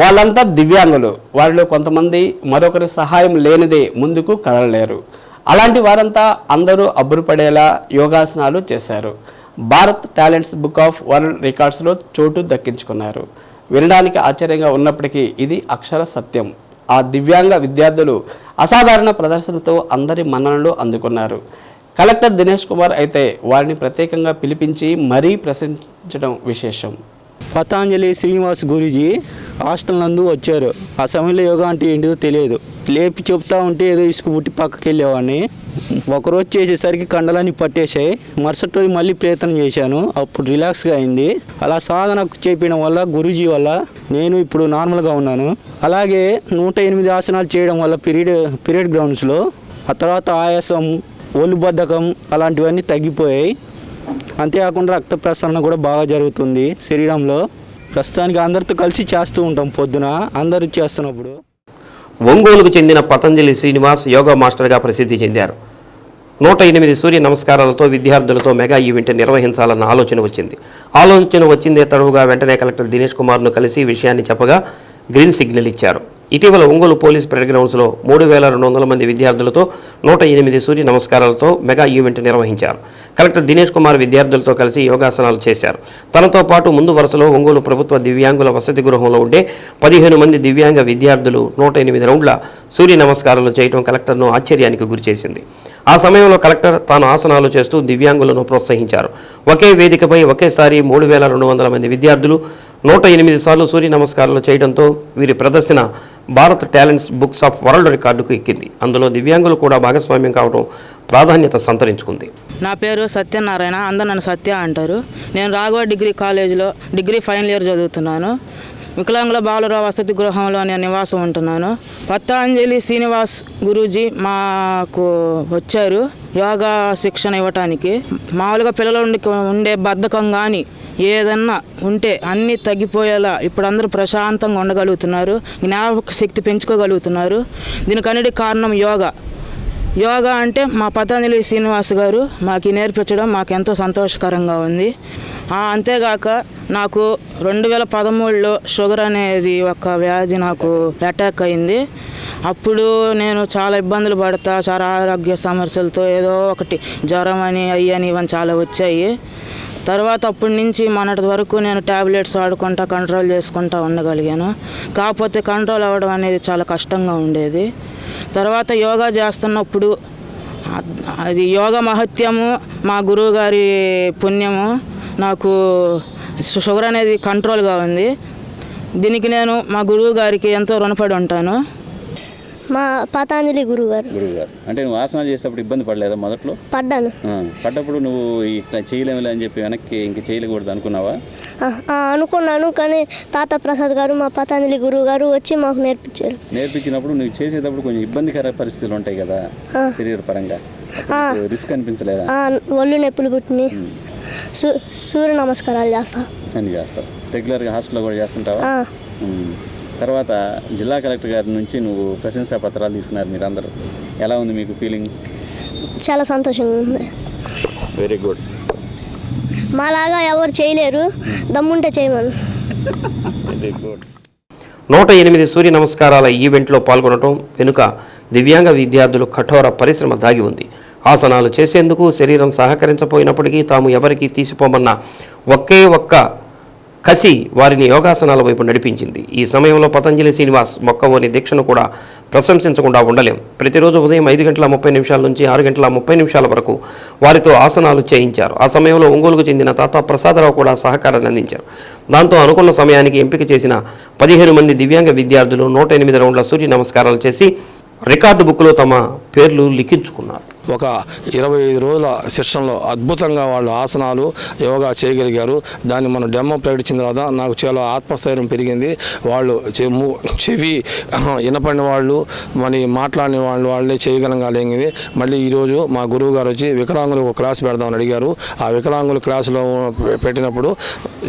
వాళ్ళంతా దివ్యాంగులు. వారిలో కొంతమంది మరొకరి సహాయం లేనిదే ముందుకు కదలలేరు. అలాంటి వారంతా అందరూ అబ్బురుపడేలా యోగాసనాలు చేశారు. Bharat talents book of world రికార్డ్స్లో చోటు దక్కించుకున్నారు. వినడానికి ఆశ్చర్యంగా ఉన్నప్పటికీ ఇది అక్షర సత్యం. ఆ దివ్యాంగ విద్యార్థులు అసాధారణ ప్రదర్శనతో అందరి మన్ననలు అందుకున్నారు. కలెక్టర్ దినేష్ కుమార్ అయితే వారిని ప్రత్యేకంగా పిలిపించి మరీ ప్రశంసించడం విశేషం. పతాంజలి శ్రీనివాస్ గురూజీ హాస్టల్ నందు వచ్చారు. ఆ సమయంలో యోగా అంటే ఏంటిదో తెలియదు. లేపి చెప్తా ఉంటే ఏదో ఇసుక పుట్టి పక్కకి వెళ్ళేవాడిని. ఒకరోజు చేసేసరికి కండలన్నీ పట్టేశాయి. మరుసటి రోజు మళ్ళీ ప్రయత్నం చేశాను. అప్పుడు రిలాక్స్గా అయింది. అలా సాధన చేయడం వల్ల గురూజీ వల్ల నేను ఇప్పుడు నార్మల్గా ఉన్నాను. అలాగే నూట ఎనిమిది ఆసనాలు చేయడం వల్ల పీరియడ్ పీరియడ్ గ్రౌండ్స్లో ఆ తర్వాత ఆయాసం ఒళ్ళు బద్ధకం అలాంటివన్నీ తగ్గిపోయాయి. అంతేకాకుండా రక్త ప్రసరణ కూడా బాగా జరుగుతుంది శరీరంలో. ప్రస్తుతానికి అందరితో కలిసి చేస్తూ ఉంటాం పొద్దున అందరూ చేస్తున్నప్పుడు. ఒంగోలుకు చెందిన పతంజలి శ్రీనివాస్ యోగా మాస్టర్గా ప్రసిద్ధి చెందారు. నూట ఎనిమిది సూర్య నమస్కారాలతో విద్యార్థులతో మెగా ఈవెంట్ నిర్వహించాలన్న ఆలోచన వచ్చింది. ఆలోచన వచ్చిందే తడవుగా వెంటనే కలెక్టర్ దినేష్ కుమార్ను కలిసి విషయాన్ని చెప్పగా గ్రీన్ సిగ్నల్ ఇచ్చారు. ఇటీవల ఒంగోలు పోలీస్ పరేడ్ గ్రౌండ్స్లో మూడు వేల రెండు వందల మంది విద్యార్థులతో నూట ఎనిమిది సూర్య నమస్కారాలతో మెగా ఈవెంట్ నిర్వహించారు. కలెక్టర్ దినేష్ కుమార్ విద్యార్థులతో కలిసి యోగాసనాలు చేశారు. తనతో పాటు ముందు వరుసలో ఒంగోలు ప్రభుత్వ దివ్యాంగుల వసతి గృహంలో ఉండే పదిహేను మంది దివ్యాంగ విద్యార్థులు నూట ఎనిమిది రౌండ్ల సూర్య నమస్కారాలు చేయడం కలెక్టర్ను ఆశ్చర్యానికి గురిచేసింది. ఆ సమయంలో కలెక్టర్ తాను ఆసనాలు చేస్తూ దివ్యాంగులను ప్రోత్సహించారు. ఒకే వేదికపై ఒకేసారి మూడు వేల రెండు వందల మంది విద్యార్థులు నూట ఎనిమిది సార్లు సూర్య నమస్కారాలు చేయడంతో వీరి ప్రదర్శన Bharat talents books of world రికార్డుకు ఎక్కింది. అందులో దివ్యాంగులు కూడా భాగస్వామ్యం కావడం ప్రాధాన్యత సంతరించుకుంది. నా పేరు సత్యనారాయణ అందరు నన్ను సత్య అంటారు. నేను రాఘవ డిగ్రీ కాలేజీలో డిగ్రీ ఫైనల్ ఇయర్ చదువుతున్నాను. వికలాంగుల బాలురావు వసతి గృహంలో నేను నివాసం ఉంటున్నాను. పతాంజలి శ్రీనివాస్ గురూజీ మాకు వచ్చారు యోగా శిక్షణ ఇవ్వటానికి. మామూలుగా పిల్లలు ఉండే బద్ధకం కానీ ఏదన్నా ఉంటే అన్నీ తగ్గిపోయేలా ఇప్పుడు అందరూ ప్రశాంతంగా ఉండగలుగుతున్నారు జ్ఞాపక శక్తి పెంచుకోగలుగుతున్నారు. దీనికన్నిటి కారణం యోగా. యోగా అంటే మా పతంజలి శ్రీనివాస్ గారు మాకు నేర్పించడం మాకు ఎంతో సంతోషకరంగా ఉంది. అంతేగాక నాకు రెండు వేల పదమూడులో షుగర్ అనేది ఒక వ్యాధి నాకు అటాక్ అయింది. అప్పుడు నేను చాలా ఇబ్బందులు పడతా చాలా ఆరోగ్య సమస్యలతో ఏదో ఒకటి జ్వరం అని అయ్యి అని ఇవన్నీ చాలా వచ్చాయి. తర్వాత అప్పటి నుంచి మొన్నటి వరకు నేను ట్యాబ్లెట్స్ వాడుకుంటా కంట్రోల్ చేసుకుంటా ఉండగలిగాను. కాకపోతే కంట్రోల్ అవ్వడం అనేది చాలా కష్టంగా ఉండేది. తర్వాత యోగా చేస్తున్నప్పుడు అద్- యోగ మహత్యము మా గురువు గారి పుణ్యము నాకు షుగర్ అనేది కంట్రోల్గా ఉంది. దీనికి నేను మా గురువు గారికి ఎంతో రుణపడి ఉంటాను. మా పతాంజలి గురువు గారు గురువు గారు అంటే నువ్వు ఆసనాలు చేసేటప్పుడు ఇబ్బంది పడలేదా మొదట్లో? పడ్డాను. పడ్డప్పుడు నువ్వు ఇట్లా చేయలేములే అని చెప్పి వెనక్కి ఇంక చేయలేకూడదు అనుకున్నావా? అనుకున్నాను కానీ తాత ప్రసాద్ గారు మా పతాంజలి గురువు గారు వచ్చి మాకు నేర్పించారు. నేర్పించినప్పుడు నువ్వు చేసేటప్పుడు కొంచెం ఇబ్బందికర పరిస్థితులు ఉంటాయి కదా శరీర పరంగా. రిస్క్ అనిపించలేదా? ఒళ్ళు నొప్పులు పుట్టినాయి. సూర్య నమస్కారాలు చేస్తా. అని చేస్తావు రెగ్యులర్గా హాస్టల్లో కూడా చేస్తుంటావా. తర్వాత జిల్లా కలెక్టర్ గారి నుంచి నువ్వు ప్రశంసా పత్రాలు తీసుకున్నారు మీరందరూ. ఎలా ఉంది మీకు ఫీలింగ్ చాలా సంతోషంగా ఉంది. వెరీ గుడ్ మాలాగా ఎవరు చేయలేరు. దమ్ముంటే చేయమను. నూట ఎనిమిది సూర్య నమస్కారాల ఈవెంట్లో పాల్గొనడం వెనుక దివ్యాంగ విద్యార్థులు కఠోర పరిశ్రమ దాగి ఉంది. ఆసనాలు చేసేందుకు శరీరం సహకరించపోయినప్పటికీ తాము ఎవరికీ తీసిపోమన్న ఒకే ఒక్క కసి వారిని యోగాసనాల వైపు నడిపించింది. ఈ సమయంలో పతంజలి శ్రీనివాస్ మొక్కవోని దీక్షను కూడా ప్రశంసించకుండా ఉండలేం. ప్రతిరోజు ఉదయం ఐదు గంటల ముప్పై నిమిషాల నుంచి ఆరు గంటల ముప్పై నిమిషాల వరకు వారితో ఆసనాలు చేయించారు. ఆ సమయంలో ఒంగోలుకు చెందిన తాత ప్రసాదరావు కూడా సహకారాన్ని అందించారు. దాంతో అనుకున్న సమయానికి ఎంపిక చేసిన పదిహేను మంది దివ్యాంగ విద్యార్థులు నూట ఎనిమిది రౌండ్ల సూర్య నమస్కారాలు చేసి రికార్డు బుక్లో తమ పేర్లు లిఖించుకున్నారు. ఒక ఇరవై ఐదు రోజుల సెషన్లో అద్భుతంగా వాళ్ళు ఆసనాలు యోగా చేయగలిగారు. దాన్ని మనం డెమో ప్రకటించిన తర్వాత నాకు చాలా ఆత్మస్థైర్యం పెరిగింది. వాళ్ళు చెము చెవి వినపడిన వాళ్ళు మరి మాట్లాడిన వాళ్ళు వాళ్ళే చేయగలగాలింది మళ్ళీ ఈరోజు మా గురువు గారు వచ్చి వికలాంగులు ఒక క్లాస్ పెడదామని అడిగారు. ఆ వికలాంగుల క్లాసులో పెట్టినప్పుడు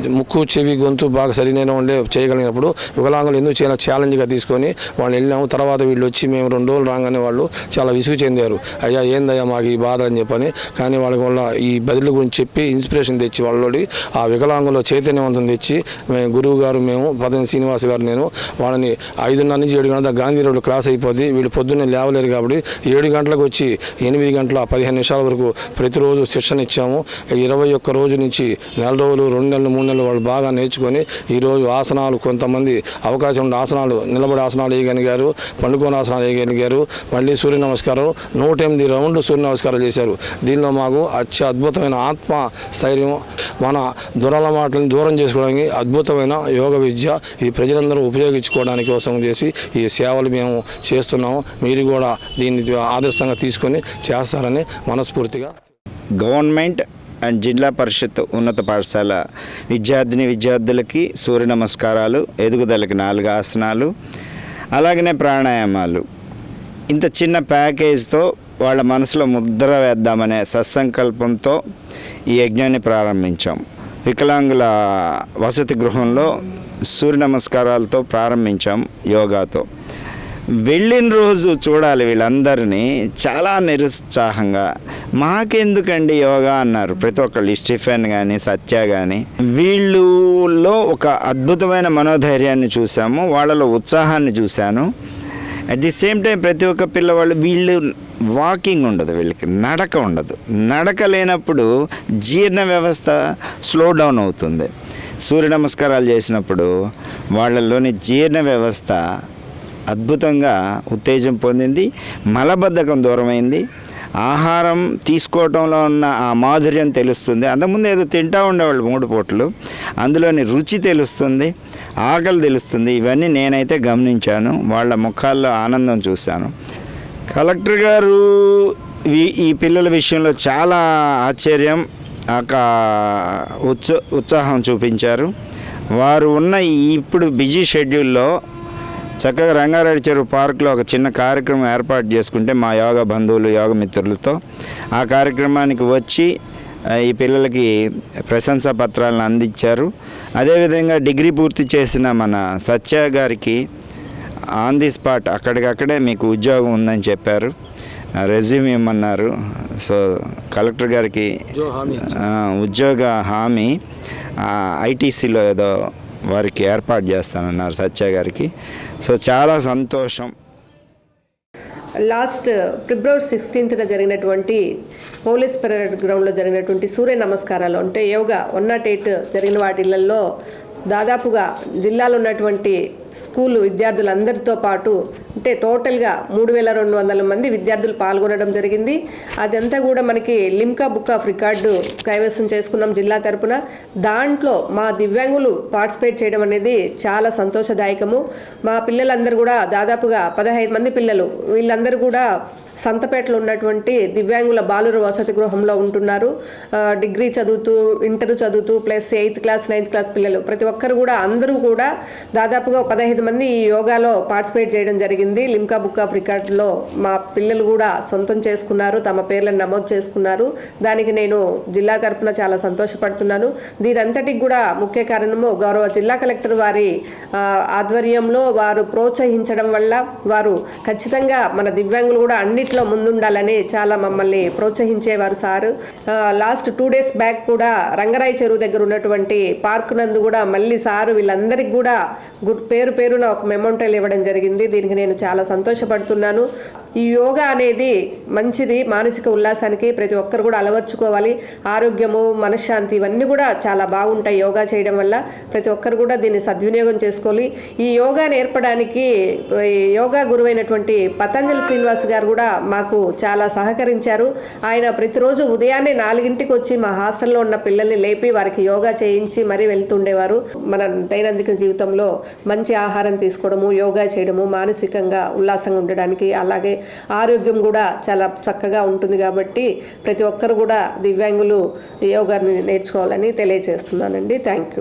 ముక్కు చెవి గొంతు బాగా సరైన ఉండే చేయగలిగినప్పుడు వికలాంగులు ఎందుకు చాలా ఛాలెంజ్గా తీసుకొని వాళ్ళు వెళ్ళాము. తర్వాత వీళ్ళు వచ్చి మేము రెండు రోజులు రాగానే వాళ్ళు చాలా విసుగు చెందారు. అయ్యా ఏం ఏందయ్యా మాకు ఈ బాధ అని చెప్పని కానీ వాళ్ళకి వాళ్ళ ఈ బదిలీ గురించి చెప్పి ఇన్స్పిరేషన్ తెచ్చి వాళ్ళోడి ఆ వికలాంగులో చైతన్యవంతం తెచ్చి మేము గురువు గారు మేము పదవి శ్రీనివాస్ గారు నేను వాళ్ళని ఐదున్నర నుంచి ఏడు గంటల గాంధీ రోడ్డు క్రాస్ అయిపోద్ది. వీళ్ళు పొద్దున్నే లేవలేరు కాబట్టి ఏడు గంటలకు వచ్చి ఎనిమిది గంటల పదిహేను నిమిషాల వరకు ప్రతిరోజు శిక్షణ ఇచ్చాము. ఇరవై ఒక్క రోజు నుంచి నెల రోజులు రెండు నెలలు మూడు నెలలు వాళ్ళు బాగా నేర్చుకొని ఈరోజు ఆసనాలు కొంతమంది అవకాశం ఉండే ఆసనాలు నిలబడి ఆసనాలు వేయగలిగారు పండుకోని ఆసనాలు వేయగలిగారు. మళ్ళీ సూర్య నమస్కారం నూట ఎనిమిది రౌండ్ రౌండ్లు సూర్య నమస్కారాలు చేశారు. దీనిలో మాకు అత్య అద్భుతమైన ఆత్మ స్థైర్యం మన దురల మాటలను దూరం చేసుకోవడానికి అద్భుతమైన యోగ విద్య ఇది ప్రజలందరూ ఉపయోగించుకోవడానికి కోసం చేసి ఈ సేవలు మేము చేస్తున్నాము. మీరు కూడా దీన్ని ఆదర్శంగా తీసుకొని చేస్తారని మనస్ఫూర్తిగా గవర్నమెంట్ అండ్ జిల్లా పరిషత్ ఉన్నత పాఠశాల విద్యార్థిని విద్యార్థులకి సూర్య నమస్కారాలు ఎదుగుదలకి నాలుగు ఆసనాలు అలాగనే ప్రాణాయామాలు. ఇంత చిన్న ప్యాకేజ్తో వాళ్ళ మనసులో ముద్ర వేద్దామనే సత్సంకల్పంతో ఈ యజ్ఞాన్ని ప్రారంభించాం. వికలాంగుల వసతి గృహంలో సూర్య నమస్కారాలతో ప్రారంభించాం యోగాతో. వెళ్ళిన రోజు చూడాలి వీళ్ళందరినీ చాలా నిరుత్సాహంగా. మాకెందుకండి యోగా అన్నారు ప్రతి ఒక్కళ్ళు స్టిఫెన్ కానీ సత్య కానీ వీళ్ళలో ఒక అద్భుతమైన మనోధైర్యాన్ని చూసాము వాళ్ళలో ఉత్సాహాన్ని చూశాను. అట్ ది సేమ్ టైం ప్రతి ఒక్క పిల్లవాళ్ళు వీళ్ళు వాకింగ్ ఉండదు వీళ్ళకి నడక ఉండదు. నడక లేనప్పుడు జీర్ణ వ్యవస్థ స్లో డౌన్ అవుతుంది. సూర్య నమస్కారాలు చేసినప్పుడు వాళ్ళలోని జీర్ణ వ్యవస్థ అద్భుతంగా ఉత్తేజం పొందింది మలబద్ధకం దూరమైంది ఆహారం తీసుకోవటంలో ఉన్న ఆ మాధుర్యం తెలుస్తుంది. అంతకుముందు ఏదో తింటా ఉండేవాళ్ళు మూడు పూటలు అందులోని రుచి తెలుస్తుంది ఆకలి తెలుస్తుంది. ఇవన్నీ నేనైతే గమనించాను వాళ్ళ ముఖాల్లో ఆనందం చూశాను. కలెక్టర్ గారు ఈ- పిల్లల విషయంలో చాలా ఆశ్చర్యం ఒక ఉత్స ఉత్సాహం చూపించారు. వారు ఉన్న ఇప్పుడు బిజీ షెడ్యూల్లో చక్కగా రంగారెడ్డి చెరువు పార్క్లో ఒక చిన్న కార్యక్రమం ఏర్పాటు చేసుకుంటే మా యోగ బంధువులు యోగ మిత్రులతో ఆ కార్యక్రమానికి వచ్చి ఈ పిల్లలకి ప్రశంసా పత్రాలను అందించారు. అదేవిధంగా డిగ్రీ పూర్తి చేసిన మన సత్య గారికి ఆన్ ది స్పాట్ అక్కడికక్కడే మీకు ఉద్యోగం ఉందని చెప్పారు. రెజ్యూమ్ ఇమ్మన్నారు సో కలెక్టర్ గారికి ఆ, ఉద్యోగ హామీ ఐటీసీలో ఏదో వారికి ఏర్పాటు చేస్తానన్నారు సత్య గారికి. సో చాలా సంతోషం. లాస్ట్ ఫిబ్రవరి సిక్స్టీన్త్న జరిగినటువంటి పోలీస్ పెరేడ్ గ్రౌండ్లో జరిగినటువంటి సూర్య నమస్కారాలు అంటే యోగా వన్ నాట్ ఎయిట్ జరిగిన వాటిలలో దాదాపుగా జిల్లాలో ఉన్నటువంటి స్కూల్ విద్యార్థులందరితో పాటు అంటే టోటల్గా మూడు వేల రెండు వందల మంది విద్యార్థులు పాల్గొనడం జరిగింది. అదంతా కూడా మనకి లిమ్కా బుక్ ఆఫ్ రికార్డు కైవసం చేసుకున్నాం జిల్లా తరపున. దాంట్లో మా దివ్యాంగులు పార్టిసిపేట్ చేయడం అనేది చాలా సంతోషదాయకము. మా పిల్లలందరూ కూడా దాదాపుగా పదహైదు మంది పిల్లలు. వీళ్ళందరూ కూడా సంతపేటలో ఉన్నటువంటి దివ్యాంగుల బాలుర వసతి గృహంలో ఉంటున్నారు. డిగ్రీ చదువుతూ ఇంటర్ చదువుతూ plus eighth class ninth class పిల్లలు. ప్రతి ఒక్కరు కూడా అందరూ కూడా దాదాపుగా పదహైదు మంది ఈ యోగాలో పార్టిసిపేట్ చేయడం జరిగింది. లిమ్కా బుక్ ఆఫ్ రికార్డులో మా పిల్లలు కూడా సొంతం చేసుకున్నారు. తమ పేర్లను నమోదు చేసుకున్నారు. దానికి నేను జిల్లా తరపున చాలా సంతోషపడుతున్నాను. దీనంతటికి కూడా ముఖ్య కారణము గౌరవ జిల్లా కలెక్టర్ వారి ఆధ్వర్యంలో వారు ప్రోత్సహించడం వల్ల వారు ఖచ్చితంగా మన దివ్యాంగులు కూడా అన్ని అన్నిట్లో ముందుండాలని చాలా మమ్మల్ని ప్రోత్సహించేవారు sir. Last two days back కూడా రంగరాయ చెరువు దగ్గర ఉన్నటువంటి పార్క్ నందు కూడా మళ్ళీ సారు వీళ్ళందరికీ కూడా గుడ్ పేరు పేరున ఒక మెమోంటల్ ఇవ్వడం జరిగింది. దీనికి నేను చాలా సంతోషపడుతున్నాను. ఈ యోగా అనేది మంచిది మానసిక ఉల్లాసానికి ప్రతి ఒక్కరు కూడా అలవర్చుకోవాలి. ఆరోగ్యము మనశ్శాంతి ఇవన్నీ కూడా చాలా బాగుంటాయి యోగా చేయడం వల్ల. ప్రతి ఒక్కరు కూడా దీన్ని సద్వినియోగం చేసుకోవాలి. ఈ యోగా నేర్పడానికి యోగా గురువైనటువంటి పతంజలి శ్రీనివాస్ గారు కూడా మాకు చాలా సహకరించారు. ఆయన ప్రతిరోజు ఉదయాన్నే నాలుగింటికి వచ్చి మా హాస్టల్లో ఉన్న పిల్లల్ని లేపి వారికి యోగా చేయించి మరీ వెళ్తుండేవారు. మన దైనందిక జీవితంలో మంచి ఆహారం తీసుకోవడము యోగా చేయడము మానసికంగా ఉల్లాసంగా ఉండడానికి అలాగే ఆరోగ్యం కూడా చాలా చక్కగా ఉంటుంది కాబట్టి ప్రతి ఒక్కరు కూడా దివ్యాంగులు యోగాని నేర్చుకోవాలని తెలియజేస్తున్నానండి. Thank you.